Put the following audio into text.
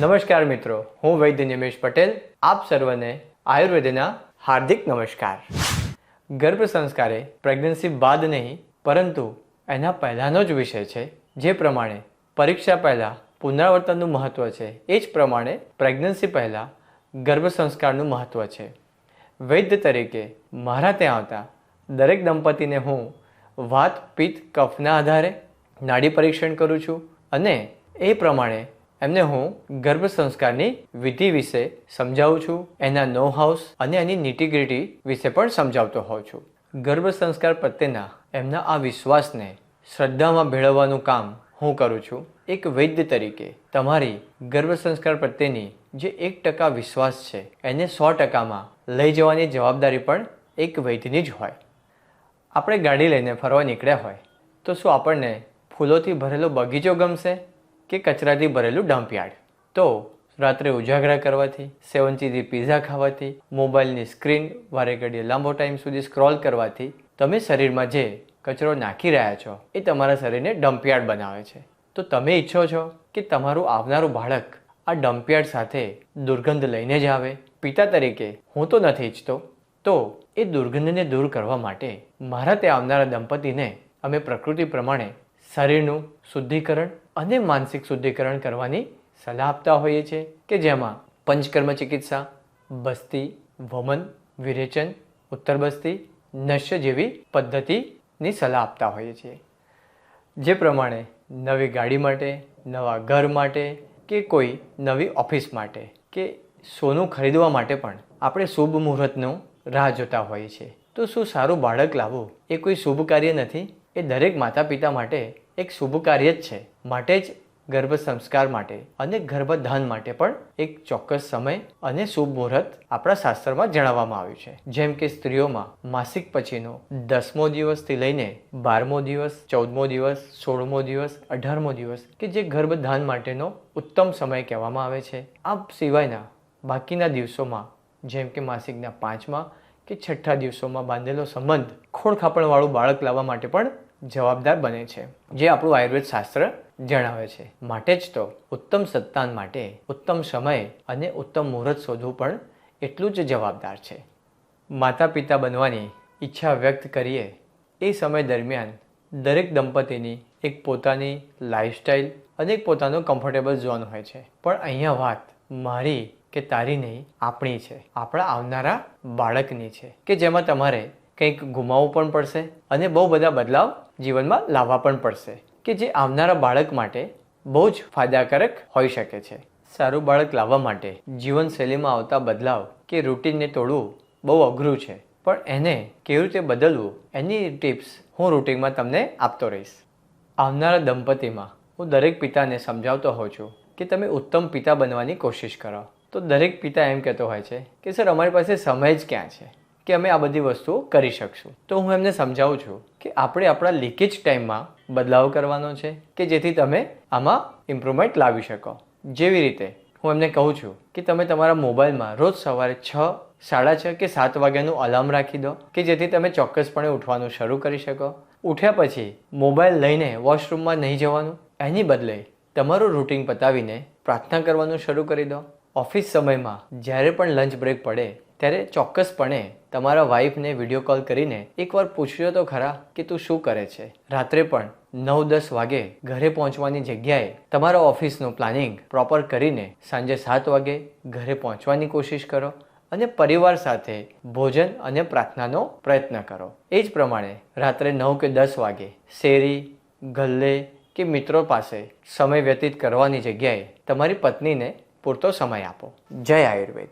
નમસ્કાર મિત્રો, હું વૈદ્ય નિમેશ પટેલ. આપ સર્વને આયુર્વેદના હાર્દિક નમસ્કાર. ગર્ભ સંસ્કાર પ્રેગ્નન્સી બાદ નહીં, પરંતુ એના પહેલાંનો જ વિષય છે, જે પ્રમાણે પરીક્ષા પહેલાં પુનરાવર્તનનું મહત્ત્વ છે. એ જ પ્રમાણે પ્રેગ્નન્સી પહેલાં ગર્ભ સંસ્કારનું મહત્ત્વ છે. વૈદ્ય તરીકે મારા ત્યાં આવતા દરેક દંપતીને હું વાત, પિત્ત, કફના આધારે નાડી પરીક્ષણ કરું છું અને એ પ્રમાણે એમને હું ગર્ભ સંસ્કારની વિધિ વિશે સમજાવું છું, એના નો હાઉસ અને એની નિટીગ્રિટી વિશે પણ સમજાવતો હોઉં છું. ગર્ભ સંસ્કાર પ્રત્યેના એમના આ વિશ્વાસને શ્રદ્ધામાં ભેળવવાનું કામ હું કરું છું. એક વૈદ્ય તરીકે તમારી ગર્ભ સંસ્કાર પ્રત્યેની જે એક ટકા વિશ્વાસ છે, એને સો ટકામાં લઈ જવાની જવાબદારી પણ એક વૈદ્યની જ હોય. આપણે ગાડી લઈને ફરવા નીકળ્યા હોય, તો શું આપણને ફૂલોથી ભરેલો બગીચો ગમશે? કે કચરાથી ભરેલું ડમ્પયાર્ડ તો રાત્રે ઉજાગરા કરવાથી, સેવનચીથી પીઝા ખાવાથી, મોબાઈલની સ્ક્રીન વારે ઘડીએ લાંબો ટાઈમ સુધી સ્ક્રોલ કરવાથી, તમે શરીરમાં જે કચરો નાખી રહ્યા છો, એ તમારા શરીરને ડમ્પયાર્ડ બનાવે છે. તો તમે ઈચ્છો છો કે તમારું આવનારું બાળક આ ડમ્પયાર્ડ સાથે દુર્ગંધ લઈને જ આવે. પિતા તરીકે હું તો નથી ઈચ્છતો. તો એ દુર્ગંધને દૂર કરવા માટે મારા તે આવનારા દંપતીને અમે પ્રકૃતિ પ્રમાણે શરીરનું શુદ્ધિકરણ અને માનસિક શુદ્ધિકરણ કરવાની સલાહ આપતા હોઈએ છીએ કે જેમાં પંચકર્મ ચિકિત્સા, બસ્તી, વમન, વિરેચન, ઉત્તર બસ્તી, નશ્ય જેવી પદ્ધતિની સલાહ આપતા હોઈએ છીએ. જે પ્રમાણે નવી ગાડી માટે, નવા ઘર માટે કે કોઈ નવી ઓફિસ માટે કે સોનું ખરીદવા માટે પણ આપણે શુભ મુહૂર્તનું રાહ જોતા હોઈએ છીએ. તો શું સારું બાળક લાવવું એ કોઈ શુભ કાર્ય નથી? એ દરેક માતા પિતા માટે એક શુભ કાર્ય જ છે. માટે જ ગર્ભ સંસ્કાર માટે અને ગર્ભધાન માટે પણ એક ચોક્કસ સમય અને શુભ મુહૂર્ત આપણા શાસ્ત્રમાં જણાવવામાં આવ્યું છે. જેમ કે સ્ત્રીઓમાં માસિક પછીનો દસમો દિવસથી લઈને બારમો દિવસ, ચૌદમો દિવસ, સોળમો દિવસ, અઢારમો દિવસ કે જે ગર્ભધાન માટેનો ઉત્તમ સમય કહેવામાં આવે છે. આ સિવાયના બાકીના દિવસોમાં જેમ કે માસિકના પાંચમા કે છઠ્ઠા દિવસોમાં બાંધેલો સંબંધ ખોળખાપણવાળું બાળક લાવવા માટે પણ જવાબદાર બને છે. જે આપણું આયુર્વેદ શાસ્ત્ર જણાવે છે. માટે જ તો ઉત્તમ સંતાન માટે ઉત્તમ સમય અને ઉત્તમ મુહૂર્ત શોધવું પણ એટલું જ જવાબદાર છે. માતા પિતા બનવાની ઈચ્છા વ્યક્ત કરીએ એ સમય દરમિયાન દરેક દંપતીની એક પોતાની લાઈફસ્ટાઈલ અને એક પોતાનો કમ્ફર્ટેબલ ઝોન હોય છે. પણ અહીંયા વાત મારી કે તારી નહીં, આપણી છે. આપણા આવનારા બાળકની છે. કે જેમાં તમારે કંઈક ગુમાવવું પણ પડશે અને બહુ બધા બદલાવ જીવનમાં લાવવા પણ પડશે. કે જે આવનારા બાળક માટે બહુ જ ફાયદાકારક હોઈ શકે છે. સારું બાળક લાવવા માટે જીવનશૈલીમાં આવતા બદલાવ કે રૂટીનને તોડવું બહુ અઘરું છે. પણ એને કેવી રીતે બદલવું, એની ટિપ્સ હું રૂટીનમાં તમને આપતો રહીશ. આવનારા દંપતીમાં હું દરેક પિતાને સમજાવતો હોઉં છું કે તમે ઉત્તમ પિતા બનવાની કોશિશ કરો. તો દરેક પિતા એમ કહેતો હોય છે કે, સર, અમારી પાસે સમય જ ક્યાં છે? કે અમે આ બધી વસ્તુઓ કરી શકશું. તો હું એમને સમજાવું છું કે, આપણે આપણા લીકેજ ટાઈમમાં બદલાવ કરવાનો છે કે જેથી તમે આમાં ઇમ્પ્રુવમેન્ટ લાવી શકો. જેવી રીતે હું એમને કહું છું કે, તમે તમારા મોબાઈલમાં રોજ સવારે છ, સાડા છ કે સાત વાગ્યાનું અલાર્મ રાખી દો કે જેથી તમે ચોક્કસપણે ઉઠવાનું શરૂ કરી શકો. ઉઠ્યા પછી મોબાઈલ લઈને વોશરૂમમાં નહીં જવાનું, એની બદલે તમારું રૂટિન પતાવીને પ્રાર્થના કરવાનું શરૂ કરી દો. ઓફિસ સમયમાં જ્યારે પણ લંચ બ્રેક પડે, ત્યારે ચોક્કસપણે તમારા વાઈફને વીડિયો કોલ કરીને એકવાર પૂછ્યો તો ખરા કે તું શું કરે છે. રાત્રે પણ નવ દસ વાગે ઘરે પહોંચવાની જગ્યાએ તમારા ઓફિસનું પ્લાનિંગ પ્રોપર કરીને સાંજે સાત વાગે ઘરે પહોંચવાની કોશિશ કરો અને પરિવાર સાથે ભોજન અને પ્રાર્થનાનો પ્રયત્ન કરો. એ જ પ્રમાણે રાત્રે નવ કે દસ વાગે શેરી, ગલ્લે કે મિત્રો પાસે સમય વ્યતીત કરવાની જગ્યાએ તમારી પત્નીને પૂરતો સમય આપો. જય આયુર્વેદ.